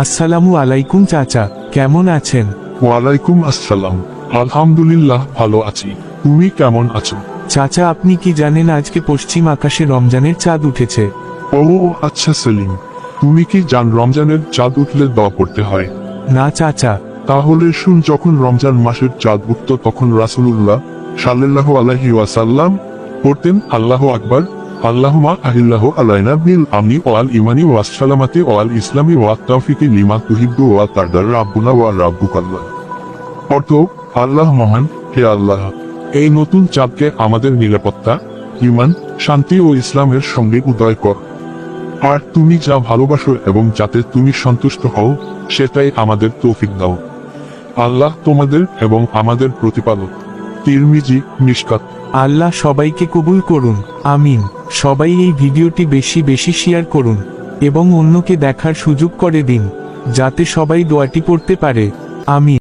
আসসালামু আলাইকুম চাচা কেমন আছেন? ওয়ালাইকুম আসসালাম। আলহামদুলিল্লাহ ভালো আছি। তুমি কেমন আছো? চাচা আপনি কি জানেন আজকে পশ্চিম আকাশে রমজানের চাঁদ উঠেছে? ও আচ্ছা সেলিম। তুমি কি জান রমজানের চাঁদ উঠলে দোয়া করতে হয়? না চাচা। তাহলে শুন যখন রমজান মাসের চাঁদ উঠত তখন রাসূলুল্লাহ সাল্লাল্লাহু আলাইহি ওয়াসাল্লাম পড়তেন আল্লাহ আকবার আল্লাহুমা আহিল্লাহু ওয়াল ইসলামি তাওফিকি লিমা ওয়া ওয়া অর্থ, আল্লাহ মহান, হে আল্লাহ, এই নতুন চাঁদকে আমাদের নিরাপত্তা ইমান শান্তি ও ইসলামের সঙ্গে উদয় কর। আর তুমি যা ভালোবাসো এবং যাতে তুমি সন্তুষ্ট হও, সেটাই আমাদের তৌফিক দাও। আল্লাহ তোমাদের এবং আমাদের প্রতিপালক। তিরমিজি নিষ্কাত আল্লাহ সবাইকে কবুল করুন। আমিন। সবাই এই ভিডিওটি বেশি বেশি শেয়ার করুন এবং অন্যকে দেখার সুযোগ করে দিন, যাতে সবাই দোয়াটি পড়তে পারে। আমিন।